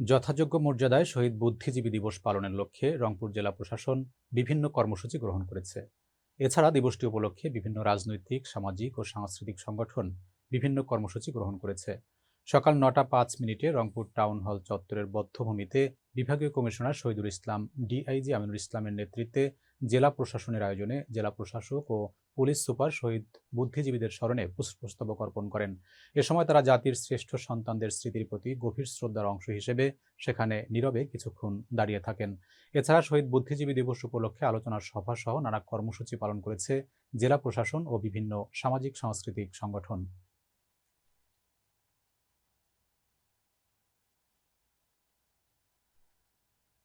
যথাযোগ্য মর্যাদায় শহীদ বুদ্ধিজীবী দিবস পালনের লক্ষ্যে রংপুর জেলা প্রশাসন বিভিন্ন কর্মসূচি গ্রহণ করেছে। এছাড়া দিবসটি উপলক্ষে বিভিন্ন রাজনৈতিক, সামাজিক ও সাংস্কৃতিক সংগঠন বিভিন্ন কর্মসূচি গ্রহণ করেছে। সকাল নটা পাঁচ মিনিটে রংপুর টাউন হল চত্বরের বদ্ধভূমিতে বিভাগীয় কমিশনার শহীদুল ইসলাম, ডিআইজি আমিনুল ইসলামের নেতৃত্বে জেলা প্রশাসনের আয়োজনে জেলা প্রশাসক ও পুলিশ সুপার শহীদ বুদ্ধিজীবীদের স্মরণে পুষ্পস্তবক অর্পণ করেন। এ সময় তারা জাতির শ্রেষ্ঠ সন্তানদের স্মৃতির প্রতি গভীর শ্রদ্ধার অংশ হিসেবে সেখানে নীরবে কিছুক্ষণ দাঁড়িয়ে থাকেন। এছাড়া শহীদ বুদ্ধিজীবী দিবস উপলক্ষে আলোচনার সভা সহ নানা কর্মসূচি পালন করেছে জেলা প্রশাসন ও বিভিন্ন সামাজিক, সাংস্কৃতিক সংগঠন।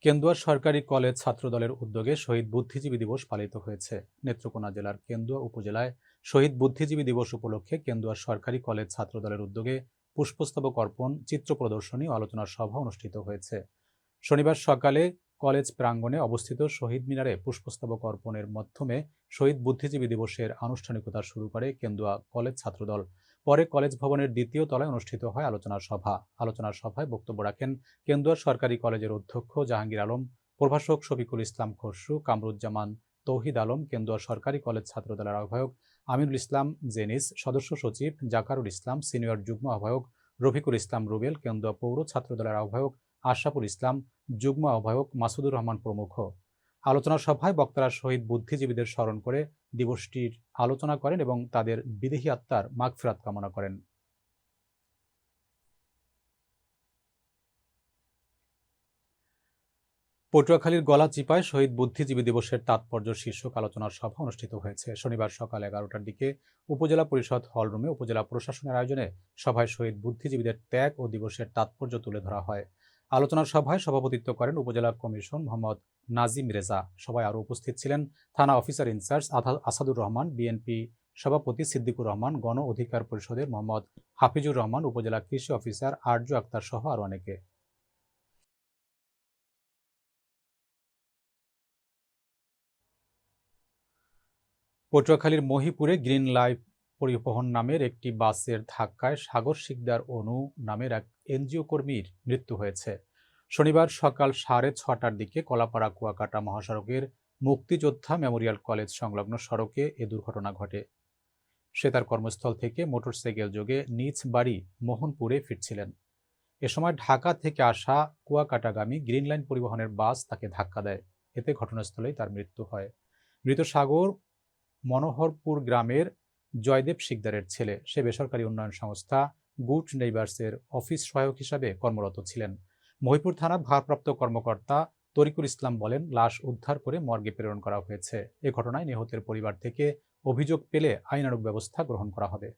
কেন্দুয়া সরকারি কলেজ ছাত্রদলের উদ্যোগে শহীদ বুদ্ধিজীবী দিবস পালিত হয়েছে। নেত্রকোনা জেলার কেন্দুয়া উপজেলায় শহীদ বুদ্ধিজীবী দিবস উপলক্ষে কেন্দুয়া সরকারি কলেজ ছাত্রদলের উদ্যোগে পুষ্পস্তবক অর্পণ, চিত্র প্রদর্শনী ও আলোচনা সভা অনুষ্ঠিত হয়েছে। শনিবার সকালে কলেজ প্রাঙ্গণে অবস্থিত শহীদ মিনারে পুষ্পস্তবক অর্পণের মাধ্যমে শহীদ বুদ্ধিজীবী দিবসের আনুষ্ঠানিকতা শুরু করে কেন্দুয়া কলেজ ছাত্রদল। পরে কলেজ ভবনের দ্বিতীয় তলায় অনুষ্ঠিত হয় আলোচনা সভা। আলোচনা সভায় বক্তব্য রাখেন কেন্দুয়া সরকারি কলেজের অধ্যক্ষ জাহাঙ্গীর আলম, প্রভাষক শফিকুল ইসলাম খসরু, কামরুজ্জামান তৌহিদ আলম কেন্দুয়া সরকারি কলেজ ছাত্রদলের আহ্বায়ক আমিনুল ইসলাম জেনিস, সদস্য সচিব জাকারুল ইসলাম, সিনিয়র যুগ্ম আহ্বায়ক রফিকুল ইসলাম রুবেল, কেন্দুয়া পৌর ছাত্রদলের আহ্বায়ক আশরাফুল ইসলাম, যুগ্ম আহ্বায়ক মাসুদুর রহমান প্রমুখ। আলোচনা সভায় বক্তারা শহীদ বুদ্ধিজীবীদের স্মরণ করে দিবসটির আলোচনা করেন এবং তাদের বিদেহী আত্মার মাগফিরাত কামনা করেন। পটুয়াখালীর গলা চিপায় শহীদ বুদ্ধিজীবী দিবসের তাৎপর্য শীর্ষক আলোচনা সভা অনুষ্ঠিত হয়েছে। শনিবার সকাল এগারোটার দিকে উপজেলা পরিষদ হলরুমে উপজেলা প্রশাসনের আয়োজনে সভায় শহীদ বুদ্ধিজীবীদের ত্যাগ ও দিবসের তাৎপর্য তুলে ধরা হয়। আলোচনা সভায় সভাপতিত্ব করেন উপজেলা কমিশন মোহাম্মদ নাজিম রেজা। সবাই আরও উপস্থিত ছিলেন থানা officer in charge Asadur Rahman, BNP সভাপতি সিদ্দিকুর রহমান, গণ অধিকার পরিষদের মোহাম্মদ হাফিজুর রহমান, উপজেলা কৃষি অফিসার আরজু আক্তার সহ আরও অনেকে। পটুয়াখালীর মহিপুরে গ্রিন লাইফ পরিবহন নামের একটি বাসের ধাক্কায় সাগর শিকদার অনু নামের এক এনজিও কর্মীর মৃত্যু হয়েছে। শনিবার সকাল সাড়ে ছটার দিকে কলাপাড়া কুয়াকাটা মহাসড়কের মুক্তিযোদ্ধা মেমোরিয়াল কলেজ সংলগ্ন সড়কে এ দুর্ঘটনা ঘটে। সে তার কর্মস্থল থেকে মোটরসাইকেল যোগে নিজ বাড়ি মোহনপুরে ফিরছিলেন। এ সময় ঢাকা থেকে আসা কুয়াকাটাগামী গ্রিন লাইন পরিবহনের বাস তাকে ধাক্কা দেয়। এতে ঘটনাস্থলেই তার মৃত্যু হয়। মৃত সাগর মনোহরপুর গ্রামের জয়দেব শিকদারের ছেলে। সে বেসরকারি উন্নয়ন সংস্থা গুড নেইবার্সের অফিস সহায়ক হিসাবে কর্মরত ছিলেন। মহিপুর থানার ভারপ্রাপ্ত কর্মকর্তা তরিকুল ইসলাম বলেন, লাশ উদ্ধার করে মর্গে প্রেরণ করা হয়েছে। এ ঘটনায় নিহতের পরিবার থেকে অভিযোগ পেলে আইনানুগ ব্যবস্থা গ্রহণ করা হবে।